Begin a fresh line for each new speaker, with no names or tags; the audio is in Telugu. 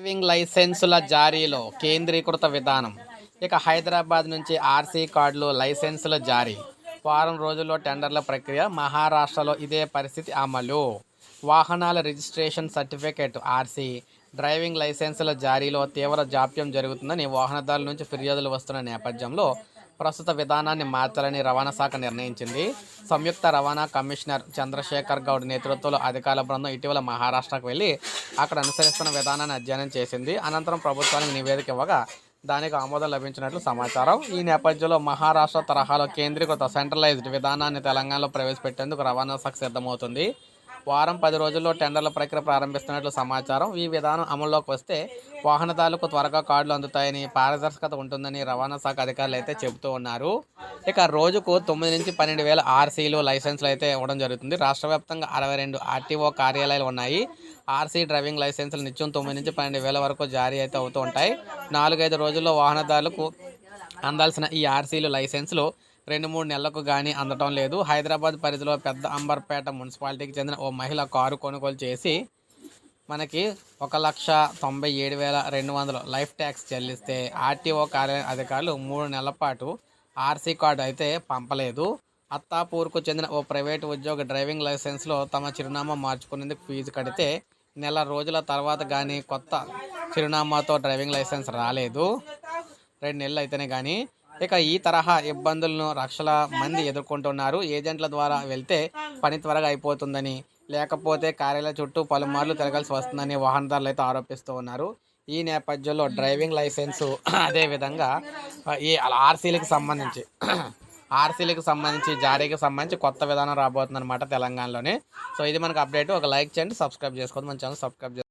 డ్రైవింగ్ లైసెన్సుల జారీలో కేంద్రీకృత విధానం. ఇక హైదరాబాద్ నుంచి ఆర్సీ కార్డులు లైసెన్సుల జారీ. వారం రోజుల్లో టెండర్ల ప్రక్రియ మహారాష్ట్రలో ఇదే పరిస్థితి అమలు. వాహనాల రిజిస్ట్రేషన్ సర్టిఫికేట్ ఆర్సీ. డ్రైవింగ్ లైసెన్సుల జారీలో తీవ్ర జాప్యం జరుగుతుందని వాహనదారుల నుంచి ఫిర్యాదులు వస్తున్న నేపథ్యంలో ప్రస్తుత విధానాన్ని మార్చాలని రవాణా శాఖ నిర్ణయించింది. సంయుక్త రవాణా కమిషనర్ చంద్రశేఖర్ గౌడ్ నేతృత్వంలో అధికారుల బృందం ఇటీవల మహారాష్ట్రకు వెళ్ళి అక్కడ అనుసరిస్తున్న విధానాన్ని అధ్యయనం చేసింది. అనంతరం ప్రభుత్వానికి నివేదిక ఇవ్వగా దానికి ఆమోదం లభించినట్లు సమాచారం. ఈ నేపథ్యంలో మహారాష్ట్ర తరహాలో కేంద్రీకృత సెంట్రలైజ్డ్ విధానాన్ని తెలంగాణలో ప్రవేశపెట్టేందుకు రవాణా శాఖ సిద్ధమవుతుంది. వారం పది రోజుల్లో టెండర్ల ప్రక్రియ ప్రారంభిస్తున్నట్లు సమాచారం. ఈ విధానం అమల్లోకి వస్తే వాహనదారులకు త్వరగా కార్డులు అందుతాయని పారదర్శకత ఉంటుందని రవాణా శాఖ అధికారులు అయితే చెబుతూ ఉన్నారు. ఇక రోజుకు తొమ్మిది నుంచి పన్నెండు వేల ఆర్సీలు లైసెన్సులు అయితే ఇవ్వడం జరుగుతుంది. రాష్ట్ర వ్యాప్తంగా అరవై రెండు ఆర్టీఓ కార్యాలయాలు ఉన్నాయి. ఆర్సీ డ్రైవింగ్ లైసెన్సులు నిత్యం తొమ్మిది నుంచి పన్నెండు వేల వరకు జారీ అయితే అవుతూ ఉంటాయి. నాలుగైదు రోజుల్లో వాహనదారులకు అందాల్సిన ఈ ఆర్సీలు లైసెన్సులు రెండు మూడు నెలలకు కానీ అందటం లేదు. హైదరాబాద్ పరిధిలో పెద్ద అంబర్పేట మున్సిపాలిటీకి చెందిన ఓ మహిళ కారు కొనుగోలు చేసి మనకి ఒక లక్ష తొంభై ఏడు వేల రెండు వందలు లైఫ్ ట్యాక్స్ చెల్లిస్తే ఆర్టీఓ కార్యాలయ అధికారులు మూడు నెలల పాటు ఆర్సీ కార్డు అయితే పంపలేదు. అత్తాపూర్కు చెందిన ఓ ప్రైవేటు ఉద్యోగ డ్రైవింగ్ లైసెన్స్లో తమ చిరునామా మార్చుకునేందుకు ఫీజు కడితే నెల రోజుల తర్వాత కానీ కొత్త చిరునామాతో డ్రైవింగ్ లైసెన్స్ రాలేదు. రెండు నెలలు అయితేనే కానీ ఇక ఈ తరహా ఇబ్బందులను లక్షల మంది ఎదుర్కొంటున్నారు. ఏజెంట్ల ద్వారా వెళ్తే పని త్వరగా అయిపోతుందని లేకపోతే కార్యాలయ చుట్టూ పలుమార్లు తిరగాల్సి వస్తుందని వాహనదారులు అయితే ఆరోపిస్తూ ఉన్నారు. ఈ నేపథ్యంలో డ్రైవింగ్ లైసెన్సు అదేవిధంగా ఈ ఆర్సీలకు సంబంధించి ఆర్సీలకు సంబంధించి జారీకి సంబంధించి కొత్త విధానం రాబోతుంది అనమాట తెలంగాణలోనే. సో ఇది మనకు అప్డేట్. ఒక లైక్ చేయండి సబ్స్క్రైబ్ చేసుకోండి. మన ఛానల్ సబ్స్క్రైబ్ చేసుకోండి.